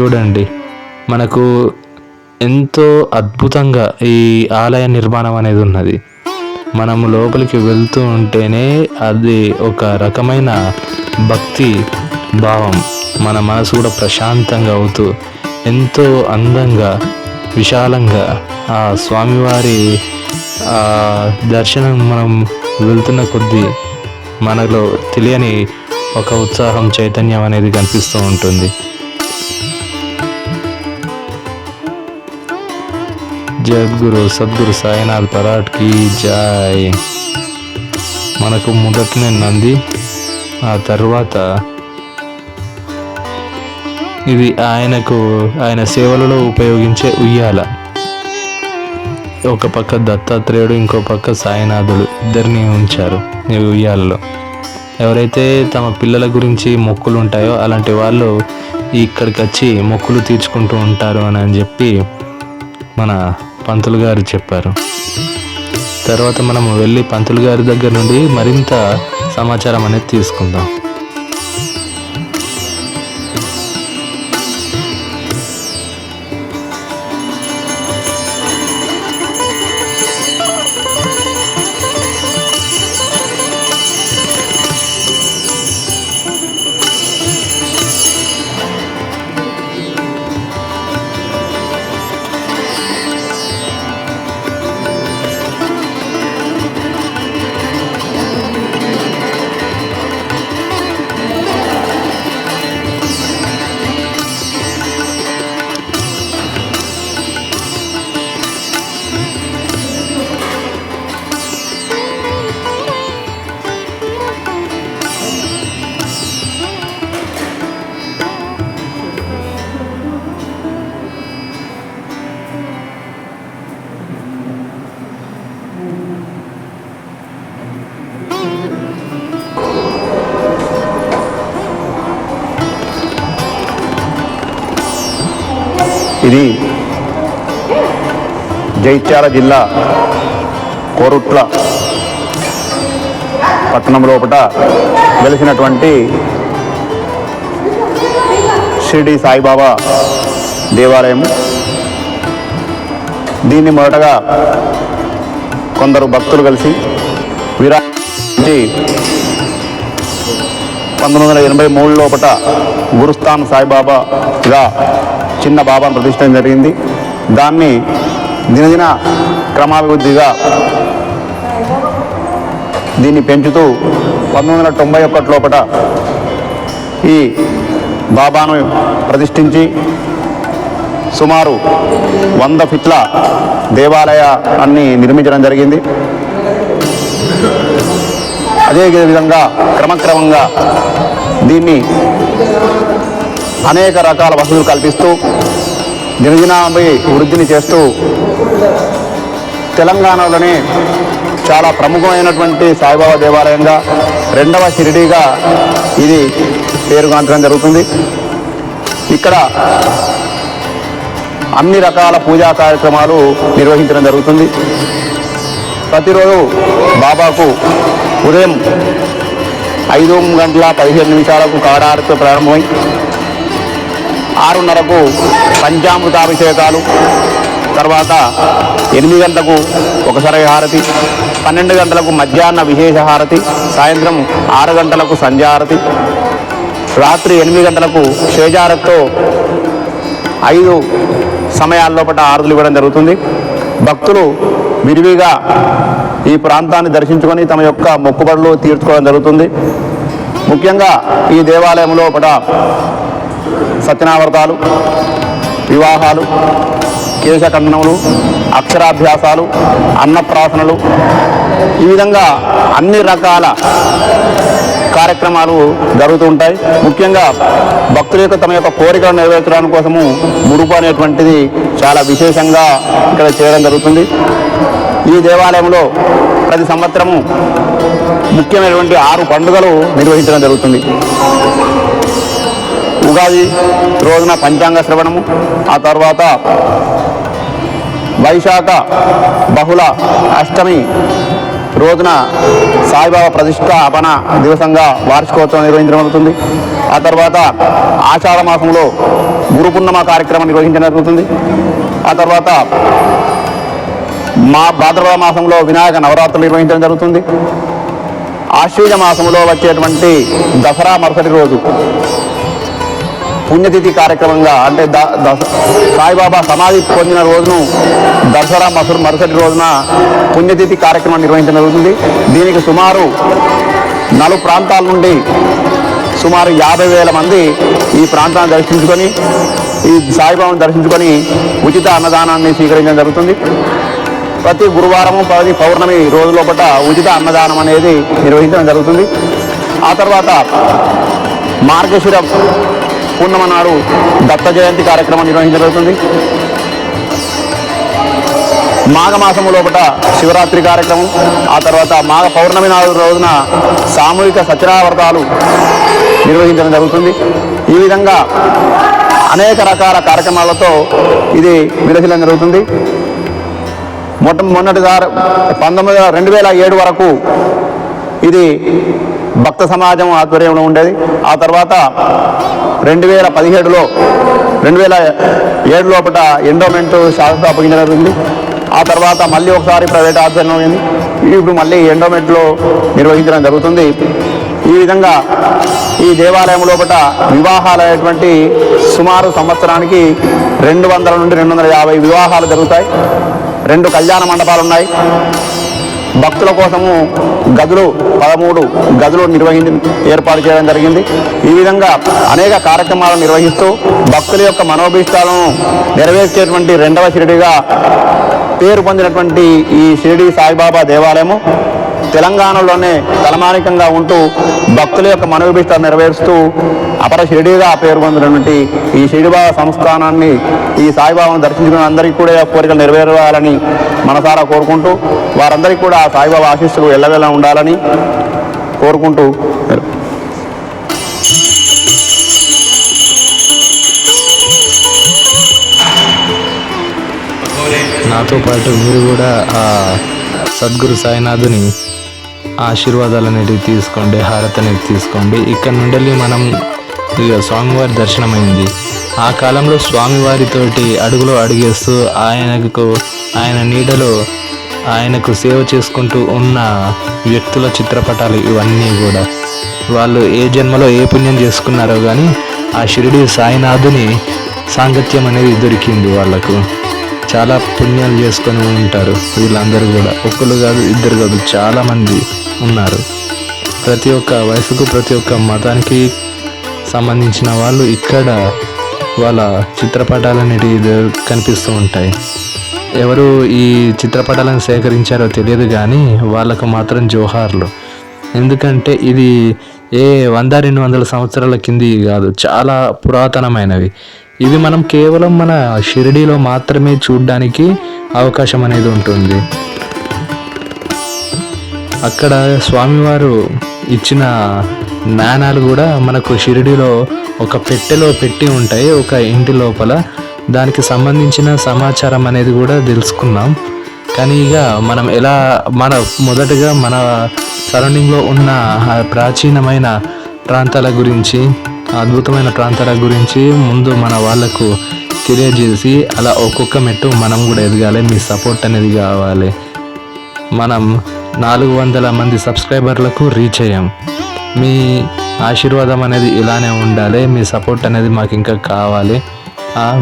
చూడండి. మనకు ఎంతో అద్భుతంగా ఈ ఆలయ నిర్మాణం అనేది ఉన్నది. మనం లోపలికి వెళ్తూ ఉంటేనే అది ఒక రకమైన భక్తి భావం. మన మనసు కూడా ప్రశాంతంగా అవుతూ ఎంతో అందంగా విశాలంగా ఆ స్వామివారి ఆ దర్శనం మనం వెళ్తున్న కొద్దీ మనలో తెలియని ఒక ఉత్సాహం చైతన్యం అనేది కనిపిస్తూ ఉంటుంది. జగద్గురు సద్గురు సాయినాథ్ పరాట్కి జాయ్. మనకు మొదటనే నంది ఆ తర్వాత ఇది ఆయనకు ఆయన సేవలలో ఉపయోగించే ఉయ్యాల. ఒక పక్క దత్తాత్రేయుడు ఇంకో పక్క సాయినాథుడు. ఇద్దరిని ఉంచారు ఈ ఉయ్యాలలో. ఎవరైతే తమ పిల్లల గురించి మొక్కులు ఉంటాయో అలాంటి వాళ్ళు ఇక్కడికి వచ్చి మొక్కులు తీర్చుకుంటూ ఉంటారు అని అని చెప్పి మన పంతులు గారు చెప్పారు. తర్వాత మనం వెళ్ళి పంతులు గారి దగ్గర నుండి మరింత సమాచారం అనేది తీసుకుందాం. ఇది జైత్యాల జిల్లా కోరుట్ల పట్టణం లోపల వెలిసినటువంటి షిరిడి సాయిబాబా దేవాలయం దీన్ని మొదటగా కొందరు భక్తులు కలిసి విరా పంతొమ్మిది వందల ఎనభై మూడు లోపల గురుస్థాన్ సాయిబాబాగా చిన్న బాబాను ప్రతిష్టం జరిగింది. దాన్ని దినదిన క్రమాభివృద్ధిగా దీన్ని పెంచుతూ పంతొమ్మిది వందల తొంభై ఒకటి లోపల ఈ బాబాను ప్రతిష్ఠించి సుమారు వంద ఫిట్ల దేవాలయాన్ని నిర్మించడం జరిగింది. అదే విధంగా క్రమక్రమంగా దీన్ని అనేక రకాల వసతులు కల్పిస్తూ గిరిజనాభి వృద్ధిని చేస్తూ తెలంగాణలోనే చాలా ప్రముఖమైనటువంటి సాయిబాబా దేవాలయంగా రెండవ షిరిడీగా ఇది పేరుగాంచడం జరుగుతుంది. ఇక్కడ అన్ని రకాల పూజా కార్యక్రమాలు నిర్వహించడం జరుగుతుంది. ప్రతిరోజు బాబాకు ఉదయం ఐదు గంటల పదిహేను నిమిషాలకు కాడారితో ప్రారంభమై ఆరున్నరకు పంచామృతాభిషేకాలు తర్వాత ఎనిమిది గంటలకు ఒకసారి హారతి పన్నెండు గంటలకు మధ్యాహ్న విశేష హారతి సాయంత్రం ఆరు గంటలకు సంధ్యారతి రాత్రి ఎనిమిది గంటలకు షేజారత్తో ఐదు సమయాల్లోపట ఆరుదులు ఇవ్వడం జరుగుతుంది. భక్తులు విరివిగా ఈ ప్రాంతాన్ని దర్శించుకొని తమ యొక్క మొక్కుబడులు తీర్చుకోవడం జరుగుతుంది. ముఖ్యంగా ఈ దేవాలయంలో పట సత్యనావ్రతాలు వివాహాలు కేశఖండనములు అక్షరాభ్యాసాలు అన్నప్రాసనలు ఈ విధంగా అన్ని రకాల కార్యక్రమాలు జరుగుతూ ఉంటాయి. ముఖ్యంగా భక్తుల యొక్క తమ యొక్క కోరికలను నెరవేర్చడానికి కోసము ముడుపు అనేటువంటిది చాలా విశేషంగా ఇక్కడ చేయడం జరుగుతుంది. ఈ దేవాలయంలో ప్రతి సంవత్సరము ముఖ్యమైనటువంటి ఆరు పండుగలు నిర్వహించడం జరుగుతుంది. ఉగాది రోజున పంచాంగ శ్రవణము ఆ తర్వాత వైశాఖ బహుళ అష్టమి రోజున సాయిబాబా ప్రతిష్టాపన దివసంగా వార్షికోత్సవం నిర్వహించడం జరుగుతుంది ఆ తర్వాత ఆషాఢ మాసంలో గురు పూర్ణిమ కార్యక్రమం నిర్వహించడం జరుగుతుంది. ఆ తర్వాత మా భాద్రపద మాసంలో వినాయక నవరాత్రులు నిర్వహించడం జరుగుతుంది. ఆశ్వీజ మాసంలో వచ్చేటువంటి దసరా మరుసటి రోజు పుణ్యతిథి కార్యక్రమంగా అంటే ద సాయిబాబా సమాధి పొందిన రోజును దసరా మసరు మరుసటి రోజున పుణ్యతిథి కార్యక్రమం నిర్వహించడం జరుగుతుంది. దీనికి సుమారు నలుగు ప్రాంతాల నుండి సుమారు యాభై వేల మంది ఈ ప్రాంతాన్ని దర్శించుకొని ఈ సాయిబాబాను దర్శించుకొని ఉచిత అన్నదానాన్ని స్వీకరించడం జరుగుతుంది. ప్రతి గురువారము పది పౌర్ణమి రోజు లోపల ఉచిత అన్నదానం అనేది నిర్వహించడం జరుగుతుంది. ఆ తర్వాత మార్గశిర పూర్ణమ నాడు దత్త జయంతి కార్యక్రమం నిర్వహించడం జరుగుతుంది మాఘమాసము లోపల శివరాత్రి కార్యక్రమం ఆ తర్వాత మాఘ పౌర్ణమి నాడు రోజున సామూహిక సత్యనావర్తాలు నిర్వహించడం జరుగుతుంది. ఈ విధంగా అనేక రకాల కార్యక్రమాలతో ఇది విరసిల్లం జరుగుతుంది. మొట్ట మొన్నటిసారి పంతొమ్మిది రెండు వేల ఏడు వరకు ఇది భక్త సమాజం ఆధ్వర్యంలో ఉండేది. ఆ తర్వాత రెండు వేల పదిహేడులో రెండు వేల ఏడు లోపల ఎండోమెంట్ శాఖకు అప్పగించడం జరిగింది. ఆ తర్వాత మళ్ళీ ఒకసారి ప్రైవేట్ ఆధ్వర్యంలో అయింది. ఇప్పుడు మళ్ళీ ఎండోమెంట్లో నిర్వహించడం జరుగుతుంది. ఈ విధంగా ఈ దేవాలయం లోపల వివాహాలు అనేటువంటి సుమారు సంవత్సరానికి రెండు వందల నుండి రెండు వందల యాభై వివాహాలు జరుగుతాయి. రెండు కళ్యాణ మండపాలు ఉన్నాయి. భక్తుల కోసము గదులు పదమూడు గదులు నిర్వహించి ఏర్పాటు చేయడం జరిగింది. ఈ విధంగా అనేక కార్యక్రమాలు నిర్వహిస్తూ భక్తుల యొక్క మనోభీష్టాలను నెరవేర్చేటువంటి రెండవ షిరిడిగా పేరు పొందినటువంటి ఈ షిరిడి సాయిబాబా దేవాలయము తెలంగాణలోనే తలమానికంగా ఉంటూ భక్తుల యొక్క మనోభీష్టాలు నెరవేరుస్తూ అపర షిరిడిగా పేరు పొందినటువంటి ఈ షిరిడిబాబా సంస్థానాన్ని ఈ సాయిబాబాను దర్శించుకున్న అందరికీ కూడా కోరికలు నెరవేరాలని మనసారా కోరుకుంటూ వారందరికీ కూడా ఆ సాయిబాబా ఆశీస్సులు ఎల్లవెల్ల ఉండాలని కోరుకుంటూ నాతో పాటు మీరు కూడా సద్గురు సాయినాథుని ఆశీర్వాదాలు అనేటివి తీసుకోండి హారతి అనేది తీసుకోండి. ఇక్కడ నుండి మనం ఇక స్వామివారి దర్శనమైంది. ఆ కాలంలో స్వామివారితోటి అడుగులో అడుగేస్తూ ఆయనకు ఆయన నీడలో ఆయనకు సేవ చేసుకుంటూ ఉన్న వ్యక్తుల చిత్రపటాలు ఇవన్నీ కూడా. వాళ్ళు ఏ జన్మలో ఏ పుణ్యం చేసుకున్నారో కానీ ఆ షిరిడి సాయినాథుని సాంగత్యం అనేది దొరికింది వాళ్ళకు. చాలా పుణ్యాలు చేసుకొని ఉంటారు వీళ్ళందరూ కూడా. ఒక్కరు కాదు ఇద్దరు కాదు చాలామంది ఉన్నారు. ప్రతి ఒక్క వయసుకు ప్రతి ఒక్క మతానికి సంబంధించిన వాళ్ళు ఇక్కడ వాళ్ళ చిత్రపటాలు అనేటివి కనిపిస్తూ ఉంటాయి. ఎవరు ఈ చిత్రపటాలను సేకరించారో తెలియదు కానీ వాళ్ళకు మాత్రం జోహార్లు. ఎందుకంటే ఇది ఏ వంద రెండు వందల సంవత్సరాల కింది కాదు చాలా పురాతనమైనవి. ఇవి మనం కేవలం మన షిరిడీలో మాత్రమే చూడడానికి అవకాశం అనేది ఉంటుంది. అక్కడ స్వామివారు ఇచ్చిన నాణాలు కూడా మనకు షిరిడిలో ఒక పెట్టెలో పెట్టి ఉంటాయి ఒక ఇంటి లోపల. దానికి సంబంధించిన సమాచారం అనేది కూడా తెలుసుకున్నాం. కానీ ఇక మనం ఎలా మన మొదటగా మన సరౌండింగ్లో ఉన్న ప్రాచీనమైన ప్రాంతాల గురించి అద్భుతమైన ప్రాంతాల గురించి ముందు మన వాళ్ళకు తెలియజేసి అలా ఒక్కొక్క మెట్టు మనం కూడా ఎదగాలి మీ సపోర్ట్ అనేది కావాలి. మనం నాలుగు వందల మంది సబ్స్క్రైబర్లకు రీచ్ అయ్యాం. మీ ఆశీర్వాదం అనేది ఇలానే ఉండాలి మీ సపోర్ట్ అనేది మాకు ఇంకా కావాలి.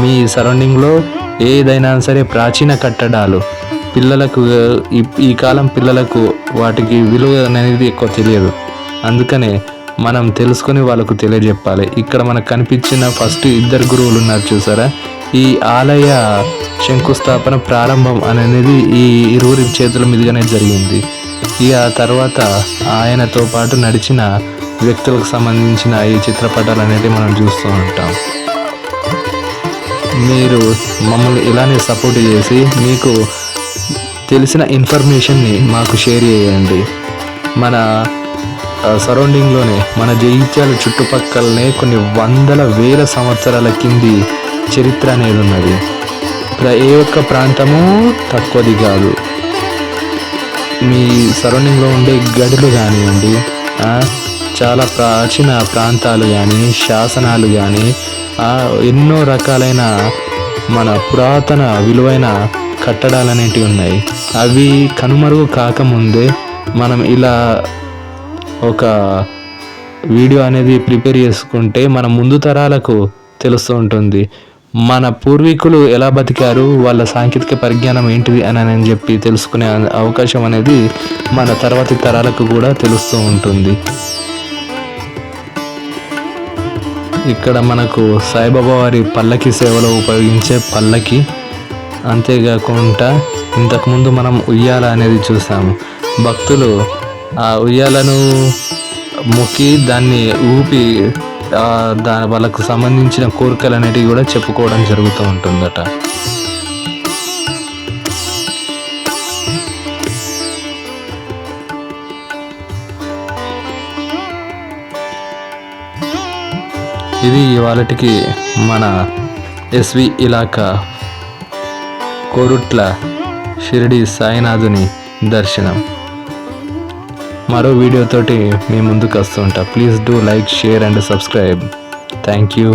మీ సరౌండింగ్లో ఏదైనా సరే ప్రాచీన కట్టడాలు పిల్లలకు ఈ కాలం పిల్లలకు వాటికి విలువ అనేది ఎక్కువ తెలియదు. అందుకనే మనం తెలుసుకొని వాళ్ళకు తెలియజెప్పాలి. ఇక్కడ మనకు కనిపించిన ఫస్ట్ ఇద్దరు గురువులు ఉన్నారు చూసారా? ఈ ఆలయ శంకుస్థాపన ప్రారంభం అనేది ఈ ఇరువురి చేతుల మీదుగానే జరిగింది. ఇక తర్వాత ఆయనతో పాటు నడిచిన వ్యక్తులకు సంబంధించిన ఈ చిత్రపటాలు అనేవి మనం చూస్తూ ఉంటాం. మీరు మమ్మల్ని ఇలానే సపోర్ట్ చేసి మీకు తెలిసిన ఇన్ఫర్మేషన్ని మాకు షేర్ చేయండి. మన సరౌండింగ్లోనే మన జగిత్యాల చుట్టుపక్కలనే కొన్ని వందల వేల సంవత్సరాల కింది చరిత్ర అనేది ఉన్నది ఏ ఒక్క ప్రాంతము తక్కువది కాదు. మీ సరౌండింగ్లో ఉండే గడులు కానివ్వండి చాలా ప్రాచీన ప్రాంతాలు కానీ శాసనాలు కానీ ఎన్నో రకాలైన మన పురాతన విలువైన కట్టడాలు అనేటివి ఉన్నాయి. అవి కనుమరుగు కాకముందే మనం ఇలా ఒక వీడియో అనేది ప్రిపేర్ చేసుకుంటే మన ముందు తరాలకు తెలుస్తూ ఉంటుంది. మన పూర్వీకులు ఎలా బతికారు వాళ్ళ సాంకేతిక పరిజ్ఞానం ఏంటిది అని అని చెప్పి తెలుసుకునే అవకాశం అనేది మన తర్వాతి తరాలకు కూడా తెలుస్తూ ఉంటుంది. ఇక్కడ మనకు సాయిబాబా వారి పల్లకి సేవలో ఉపయోగించే పల్లకి అంతేకాకుండా ఇంతకుముందు మనం ఉయ్యాల అనేది చూసాము. భక్తులు ఆ ఉయ్యాలను మొక్కి దాన్ని ఊపి దాని వాళ్ళకు సంబంధించిన కోరికలు అనేటివి కూడా చెప్పుకోవడం జరుగుతూ ఉంటుందట. ఇది ఇవాళకి మన ఎస్వి ఇలాకా కోరుట్ల షిరిడి సాయినాథుని దర్శనం. మరో వీడియోతోటి మీ ముందుకు వస్తుంటా please do like share and subscribe thank you